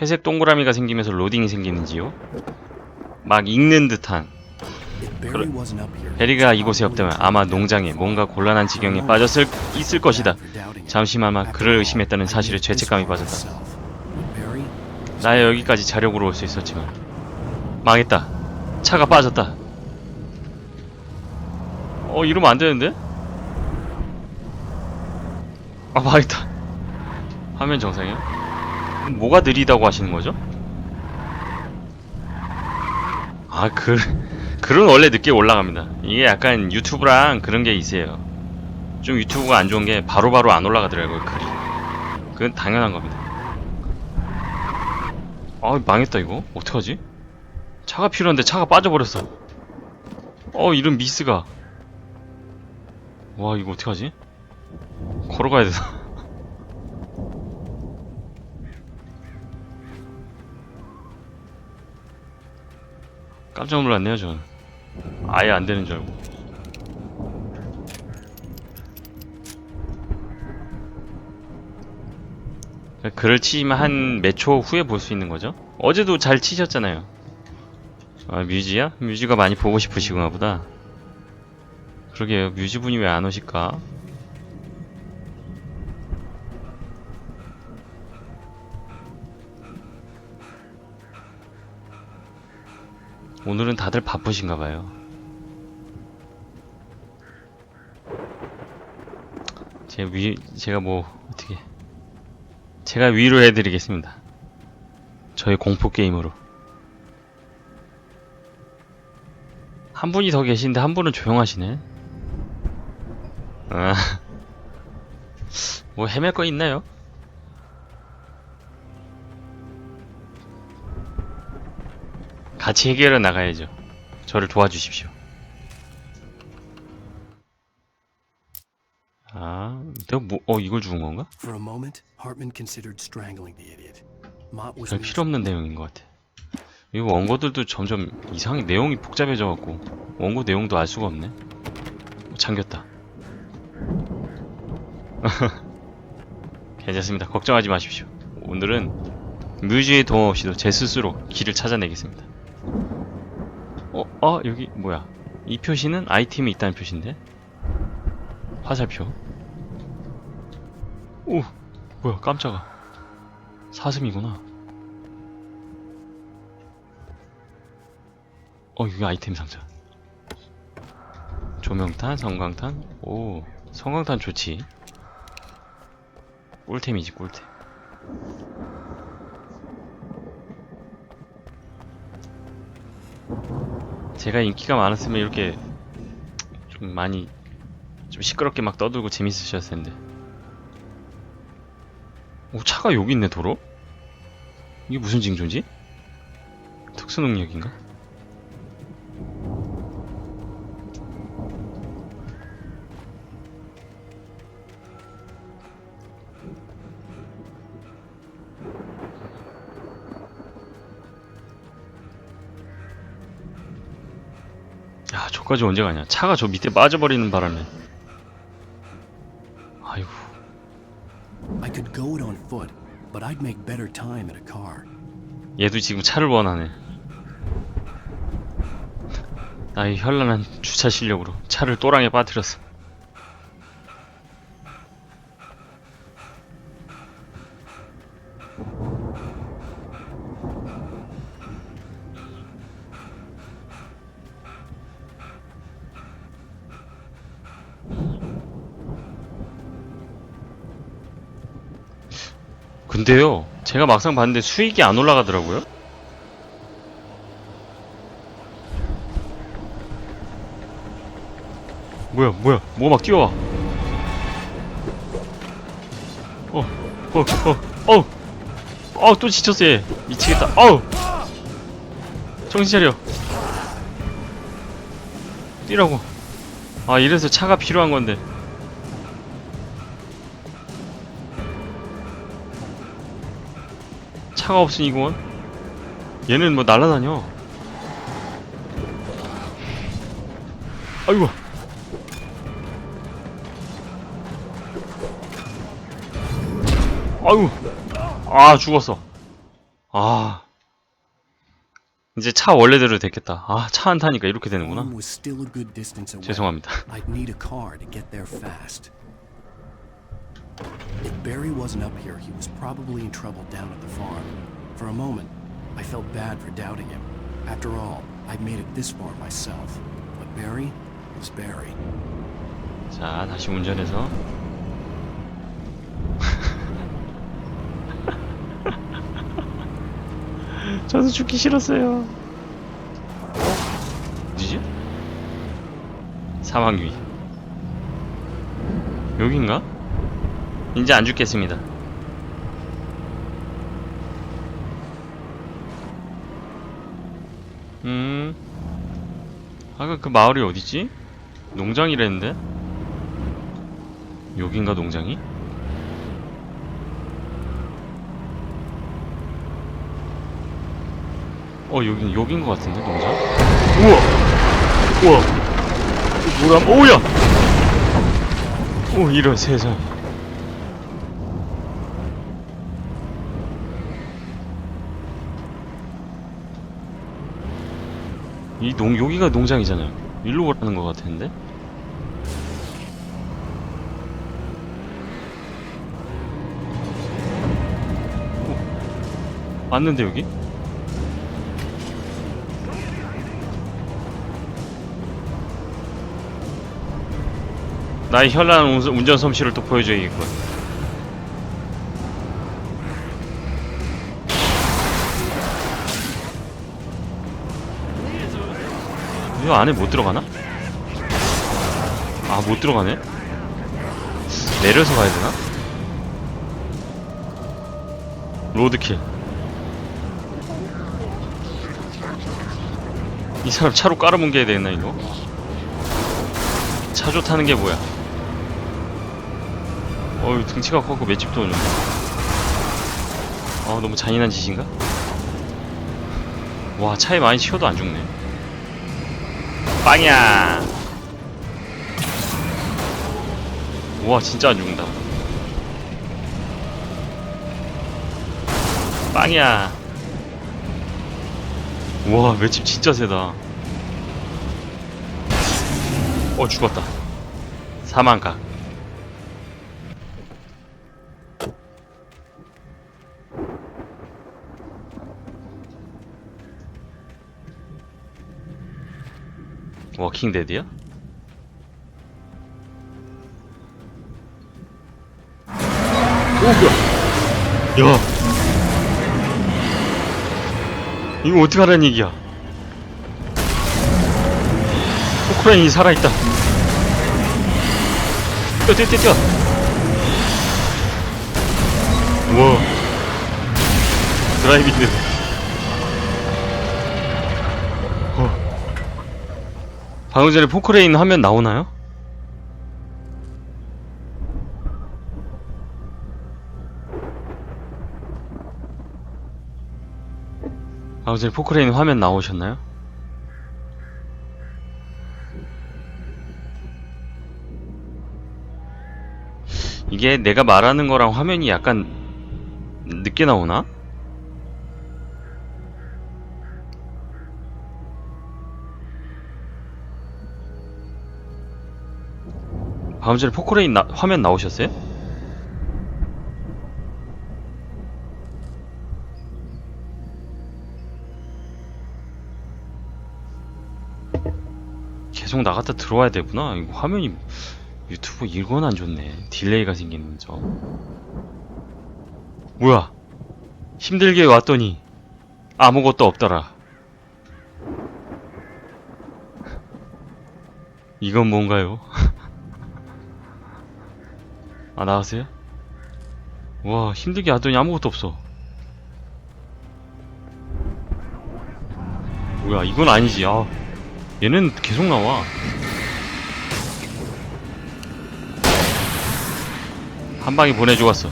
회색 동그라미가 생기면서 로딩이 생기는지요? 막 읽는 듯한 베리가 이곳에 없다면 아마 농장에 뭔가 곤란한 지경에 빠졌을 있을 것이다. 잠시마마 그를 의심했다는 사실에 죄책감이 빠졌다. 나야 여기까지 자력으로 올 수 있었지만 망했다. 차가 빠졌다. 어 이러면 안 되는데? 아 망했다. 화면 정상이요? 뭐가 느리다고 하시는 거죠? 아, 그, 글은 원래 늦게 올라갑니다. 이게 약간 유튜브랑 그런 게 있어요. 좀 유튜브가 안 좋은 게 바로 바로 안 올라가더라고요, 글이. 그건 당연한 겁니다. 아, 망했다, 이거. 어떡하지? 차가 필요한데 차가 빠져버렸어. 어, 이런 미스가. 와, 이거 어떡하지? 걸어가야 되나? 깜짝 놀랐네요, 전. 아예 안 되는 줄 알고. 글을 치면 한 몇 초 후에 볼 수 있는 거죠? 어제도 잘 치셨잖아요. 아, 뮤지야? 뮤지가 많이 보고 싶으시구나 보다. 그러게요, 뮤지분이 왜 안 오실까? 오늘은 다들 바쁘신가 봐요. 제 위, 제가 뭐, 어떻게. 제가 위로 해드리겠습니다. 저의 공포게임으로. 한 분이 더 계신데 한 분은 조용하시네. 아. 뭐 헤맬 거 있나요? 같이 해결해 나가야죠. 저를 도와주십시오. 아, 내가 뭐, 어, 이걸 죽은 건가? For a moment, Hartman considered strangling the idiot. Mott was 별 필요 없는 내용인 것 같아. 이 원고들도 점점 이상하게 내용이 복잡해져 갖고 원고 내용도 알 수가 없네. 어, 잠겼다. 괜찮습니다. 걱정하지 마십시오. 오늘은 뮤지의 도움 없이도 제 스스로 길을 찾아내겠습니다. 어, 어, 여기 뭐야? 이 표시는 아이템이 있다는 표시인데? 화살표. 오, 뭐야? 깜짝아. 사슴이구나. 어, 여기 아이템 상자. 조명탄, 성광탄. 오, 성광탄 좋지. 꿀템이지, 꿀템. 제가 인기가 많았으면 이렇게 좀 많이 좀 시끄럽게 막 떠들고 재밌으셨을 텐데. 오, 차가 여기 있네, 도로? 이게 무슨 징조지? 특수 능력인가? 야, 저까지 언제 가냐? 차가 저 밑에 빠져버리는 바람에. 아이고. 얘도 지금 차를 원하네. 나의 현란한 주차 실력으로 차를 또랑에 빠뜨렸어. 근데요, 제가 막상 봤는데 수익이 안 올라가더라고요. 뭐야, 뭐야, 뭐막 뛰어와. 어, 어, 어, 어우, 어우, 또 지쳤어, 얘. 미치겠다. 어우! 정신 차려. 뛰라고. 아, 이래서 차가 필요한 건데. 차가 없으니 이건 얘는 뭐 날라다녀 아이고 아이고 아 죽었어 아. 이제 차 원래대로 됐겠다. 아, 차 안 타니까 이렇게 되는구나. 죄송합니다. If Barry wasn't up here, he was probably in trouble down at the farm. For a moment, I felt bad for doubting him. After all, I'd made it this far myself. But Barry was Barry. 자, 다시 운전해서. 저도 죽기 싫었어요. 어디지? 사망위. 여긴가? 이제 안 죽겠습니다. 음. 아까 그 마을이 어디지? 농장이랬는데? 여긴가 농장이? 어 여긴 여긴 것 같은데 농장? 우와 우와 뭐야 오야 오 이런 세상 이 농 여기가 농장이잖아요 일로 오라는 것 같은데 맞는데 여기? 나의 현란한 운- 운전 솜씨를 또 보여줘야겠군. 이 안에 못 들어가나? 아, 못 들어가네? 내려서 가야 되나? 로드킬. 이 사람 차로 깔아뭉개야 되겠나, 이거? 차 좋다는 게 뭐야? 어휴 등치가 컸고 맷집도 오는데 아 너무 잔인한 짓인가? 와 차에 많이 치워도 안 죽네 빵이야. 와 진짜 안 죽는다. 빵이야. 와 맷집 진짜 세다. 어 죽었다. 사망각 워킹 데드야? 오 뭐야? 야. 이거 어떡하라는 얘기야? 포크레인이 살아있다. 뛰어 뛰어 뛰어 뛰어. 우와. 드라이빙 어. 방금 전에 포크레인 화면 나오나요? 방금 전에 포크레인 화면 나오셨나요? 이게 내가 말하는 거랑 화면이 약간 늦게 나오나? 방금 전에 포크레인 나- 화면 나오셨어요? 계속 나갔다 들어와야 되구나. 이거 화면이 유튜브 이건 안 좋네. 딜레이가 생기는 점. 뭐야? 힘들게 왔더니 아무것도 없더라. 이건 뭔가요? 아 나가세요? 와 힘들게 하더니 아무것도 없어. 뭐야 이건 아니지. 아 얘는 계속 나와. 한 방에 보내주고 왔어.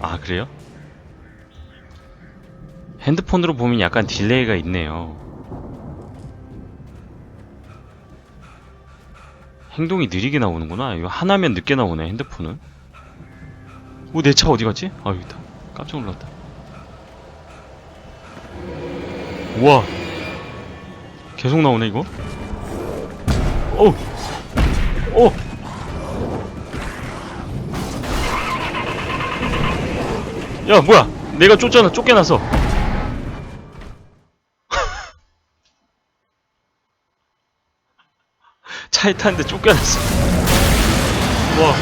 아 그래요? 핸드폰으로 보면 약간 딜레이가 있네요 행동이 느리게 나오는구나. 이거 하나면 늦게 나오네, 핸드폰은. 오, 내 차 어디 갔지? 아, 여기 있다. 깜짝 놀랐다. 우와. 계속 나오네, 이거. 오! 오! 야, 뭐야? 내가 쫓잖아, 쫓겨났어. 차에 탔는데 쫓겨났어. 와.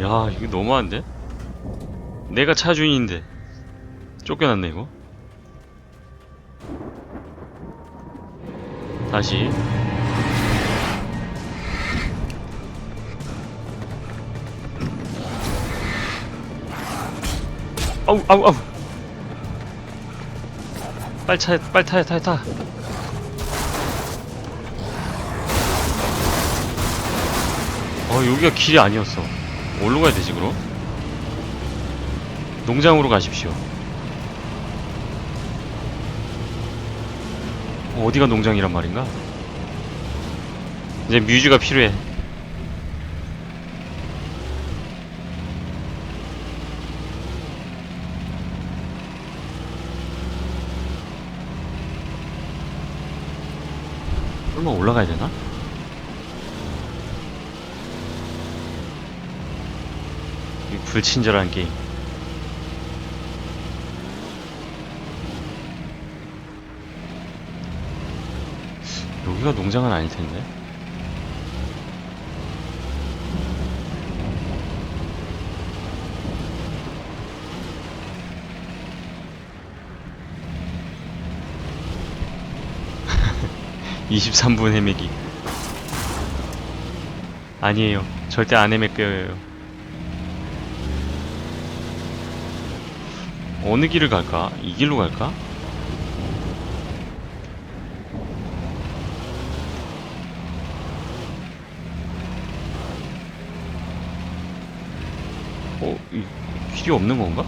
야, 이거 너무한데? 내가 차 주인인데. 쫓겨났네, 이거. 다시. 아우, 아우, 아우. 빨리 차, 빨리 타야, 타야, 타. 어, 여기가 길이 아니었어. 어디로 가야 되지, 그럼? 농장으로 가십시오. 어, 어디가 농장이란 말인가? 이제 뮤즈가 필요해. 설마 올라가야 되나? 불친절한 게임. 여기가 농장은 아닐 텐데. (23분) 헤매기 아니에요 절대 안 헤매껴요 어느 길을 갈까 이 길로 갈까 어, 이 길이 없는 건가?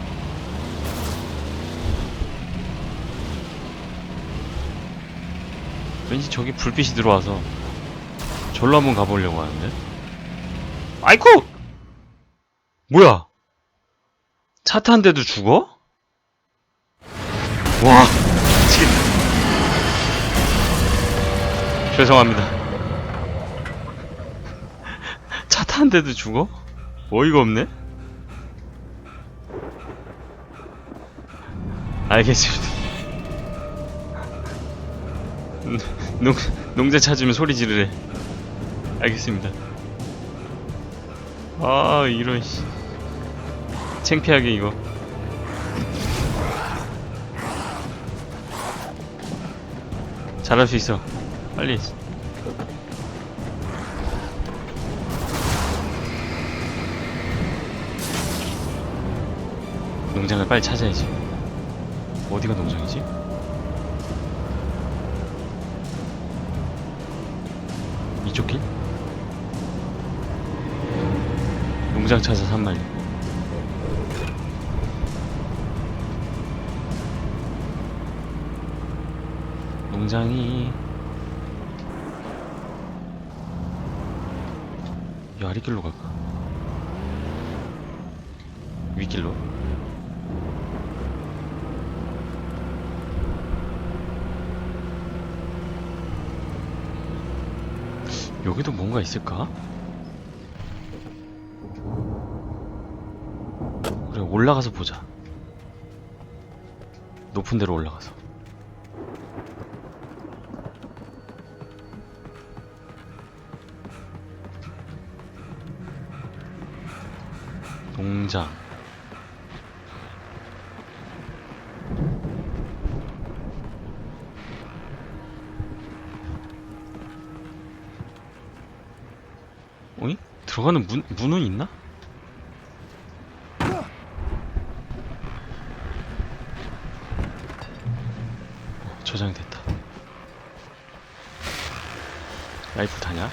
왠지 저기 불빛이 들어와서 절로 한번 가보려고 하는데. 아이쿠! 뭐야? 차 탄데도 죽어? 와, 미치겠네. 죄송합니다. 차 탄데도 죽어? 어이가 없네? 알겠습니다. 음, 농, 농자 찾으면 소리 지르래. 알겠습니다. 아, 이런, 씨. 창피하게, 이거. 잘할 수 있어. 빨리. 농장을 빨리 찾아야지. 어디가 농장이지? 이쪽 길? 농장 찾아서 한 마리. 농장이 이 아래길로 갈까? 윗길로? 여기도 뭔가 있을까? 그래 올라가서 보자 높은 데로 올라가서 농장 어이? 들어가는 문, 문은 있나? 어, 저장됐다. 라이프 타냐?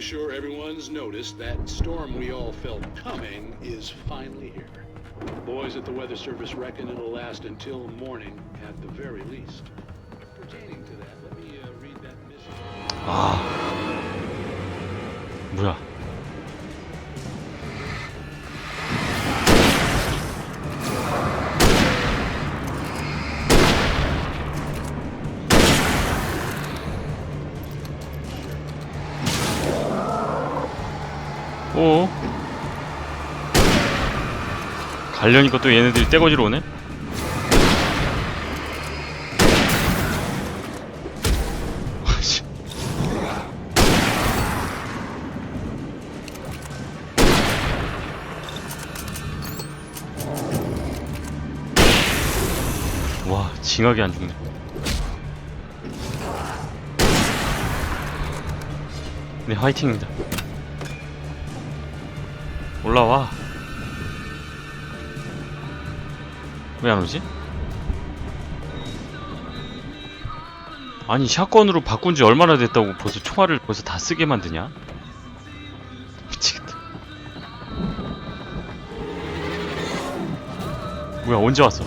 sure everyone's noticed, that storm we all felt coming is finally here. Boys at the Weather Service reckon it'll last until morning at the very least. Pertaining to that, let me uh, read that message. 아 뭐야 가려니까 또 얘네들이 떼거지로 오네? 씨. 와 징하게 안 죽네. 네 화이팅입니다. 올라와 왜 안 오지? 아니 샷건으로 바꾼 지 얼마나 됐다고 벌써 총알을 벌써 다 쓰게 만드냐? 미치겠다 뭐야 언제 왔어?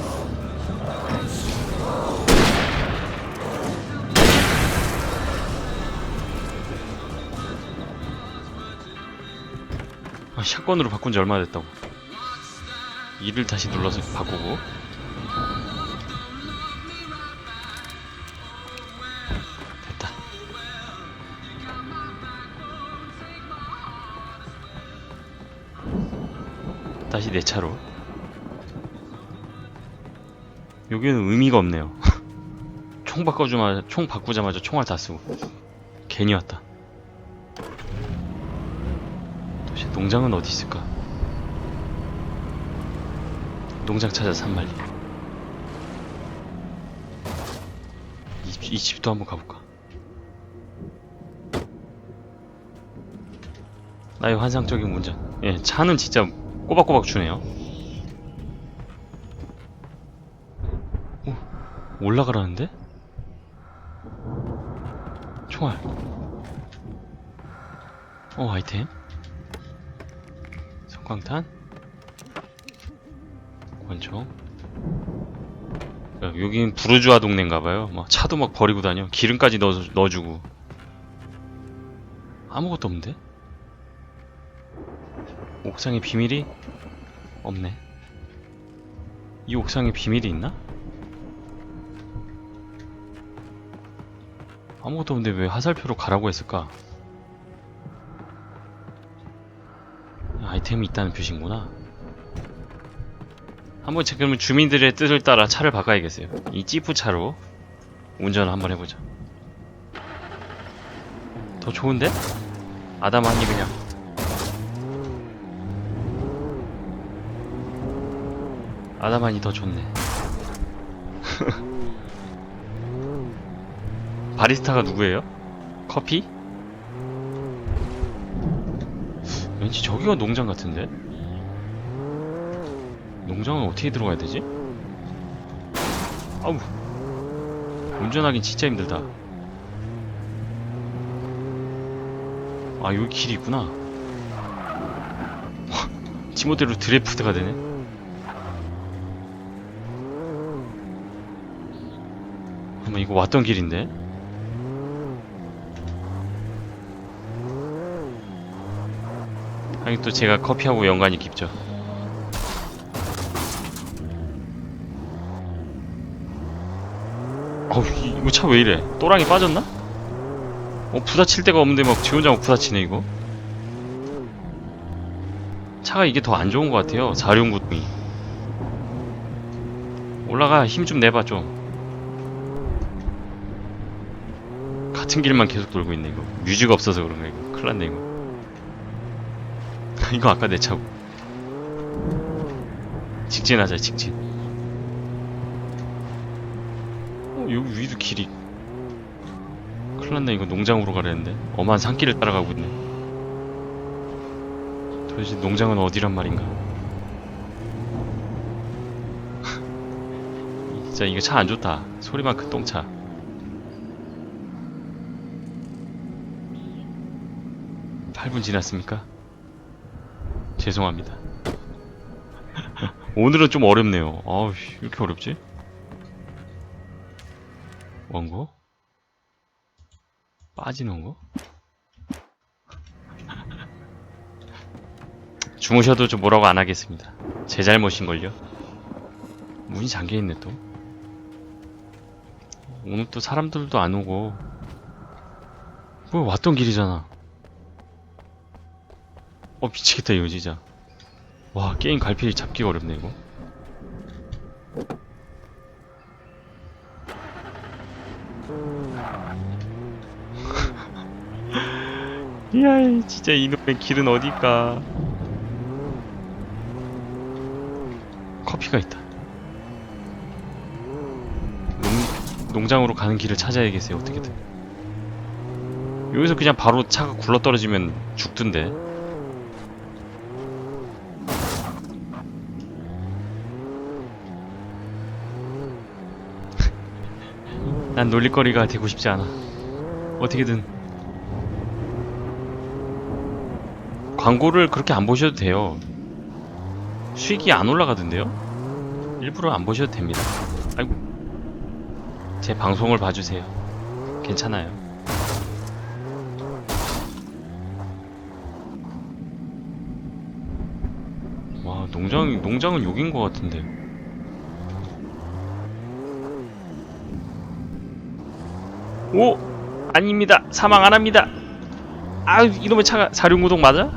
아, 샷건으로 바꾼 지 얼마나 됐다고. 이를 다시 눌러서 바꾸고. 다시 내 차로. 여기는 의미가 없네요. 총 바꿔주마자, 총 바꾸자마자 총알 다 쓰고. 괜히 왔다. 도대체 농장은 어디 있을까? 농장 찾아서 한 마리. 이, 집- 이 집도 한번 가볼까? 나의 환상적인 운전. 예, 차는 진짜 꼬박꼬박 주네요. 오, 올라가라는데? 총알. 어, 아이템. 성광탄 권총 야, 여긴 부르주아 동네인가봐요 막 차도 막 버리고 다녀 기름까지 넣어, 넣어주고 아무것도 없는데? 옥상에 비밀이 없네 이 옥상에 비밀이 있나? 아무것도 없는데 왜 화살표로 가라고 했을까? 아이템이 있다는 표시인구나. 한번 지금 주민들의 뜻을 따라 차를 바꿔야겠어요. 이 지프 차로 운전을 한번 해보자. 더 좋은데? 아담하니 그냥. 아담하니 더 좋네. 바리스타가 누구예요? 커피? 왠지 저기가 농장 같은데? 농장은 어떻게 들어가야 되지? 아우 운전하긴 진짜 힘들다 아 여기 길이 있구나 와, 지모대로 드래프트가 되네 잠깐만 이거 왔던 길인데? 아니 또 제가 커피하고 연관이 깊죠. 어우 이- 이거 차 왜 이래? 또랑이 빠졌나? 어 부딪힐 데가 없는데 막 지 혼자 막 부딪히네 이거. 차가 이게 더 안 좋은 것 같아요. 사륜구동이. 올라가 힘 좀 내봐 좀. 같은 길만 계속 돌고 있네 이거. 뮤즈가 없어서 그런가 이거. 큰일 났네 이거. 이거 아까 내 차고. 직진하자 직진. 어 여기 위도 길이. 큰일났네 이거. 농장으로 가려는데. 엄한 산길을 따라가고 있네. 도대체 농장은 어디란 말인가? 진짜 이거 차 안 좋다. 소리만 큰 똥차 8분 지났습니까? 죄송합니다. 오늘은 좀 어렵네요. 아우, 이렇게 어렵지? 원고? 빠지는 거? 주무셔도 좀 뭐라고 안 하겠습니다. 제 잘못인걸요? 문이 잠겨있네 또. 오늘 또 사람들도 안 오고. 뭐 왔던 길이잖아. 어 미치겠다 이거 진짜. 와 게임 갈피 잡기가 어렵네 이거. 이야 진짜 이놈의 길은 어딜까 커피가 있다 농, 농장으로 가는 길을 찾아야겠어요 어떻게든 여기서 그냥 바로 차가 굴러떨어지면 죽던데 난 놀릴거리가 되고 싶지 않아 어떻게든 광고를 그렇게 안 보셔도 돼요. 수익이 안 올라가던데요? 일부러 안 보셔도 됩니다. 아이고. 제 방송을 봐주세요. 괜찮아요. 와, 농장, 농장은 욕인 것 같은데. 오! 아닙니다. 사망 안 합니다. 아, 이놈의 차가 사륜구동 맞아?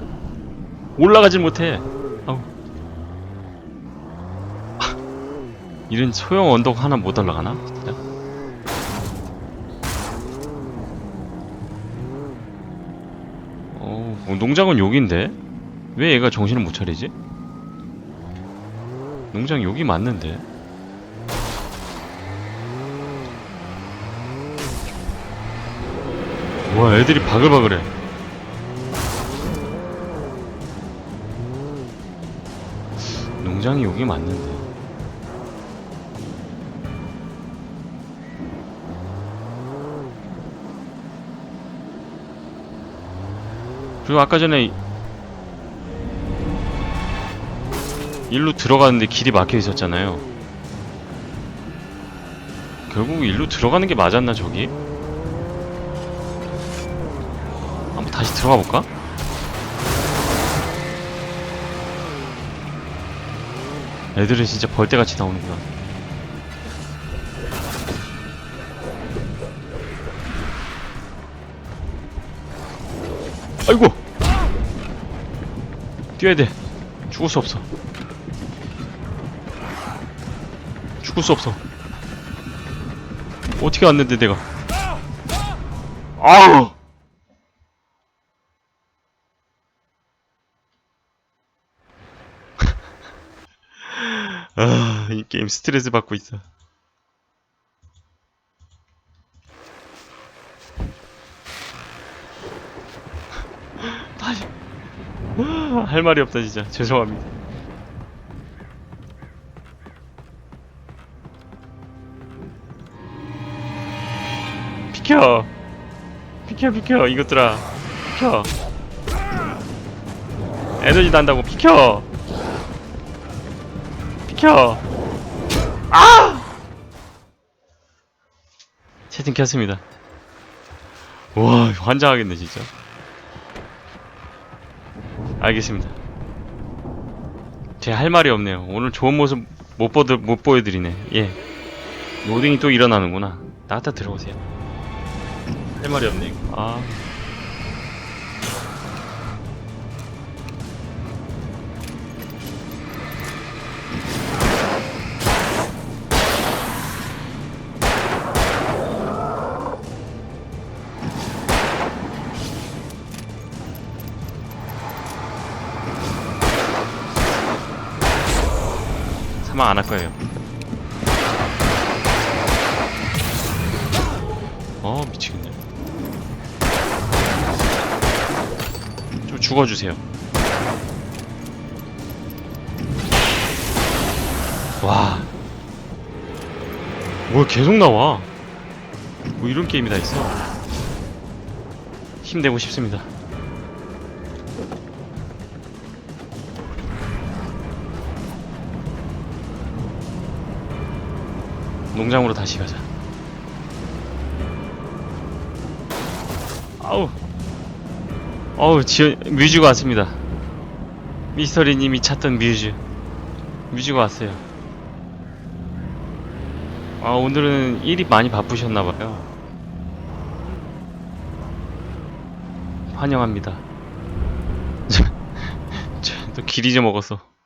올라가질 못해. 아우. 아, 이런 소형 언덕 하나 못 올라가나? 진짜? 뭐 농장은 여긴데? 왜 얘가 정신을 못 차리지? 농장 여기 맞는데? 와, 애들이 바글바글해. 농장이 여기 맞는데. 그리고 아까 전에 일로 들어가는데 길이 막혀 있었잖아요. 결국 일로 들어가는 게 맞았나 저기? 들어가 볼까? 애들은 진짜 벌떼같이 나오는구나. 아이고! 뛰어야 돼. 죽을 수 없어. 죽을 수 없어. 어떻게 왔는데 내가? 아우! 아, 이 게임 스트레스 받고 있어. 다시. 아, 할 말이 없다, 진짜. 죄송합니다. 비켜! 비켜, 비켜, 이것들아. 비켜. 에너지 난다고, 비켜! 비켜! 아! 채팅 켰습니다. 와, 환장하겠네, 진짜. 알겠습니다. 제 할 말이 없네요. 오늘 좋은 모습 못, 보드, 못 보여드리네. 예. 로딩이 또 일어나는구나. 나갔다 들어오세요. 할 말이 없네, 이거. 아. 주세요. 와. 뭐 계속 나와. 뭐 이런 게임이 다 있어. 힘내고 싶습니다. 농장으로 다시 가자. 아우. 어우, 지연, 뮤즈가 왔습니다. 미스터리님이 찾던 뮤즈. 뮤즈가 왔어요. 아, 오늘은 일이 많이 바쁘셨나봐요. 환영합니다. 저, 저, 또길 잊어먹었어.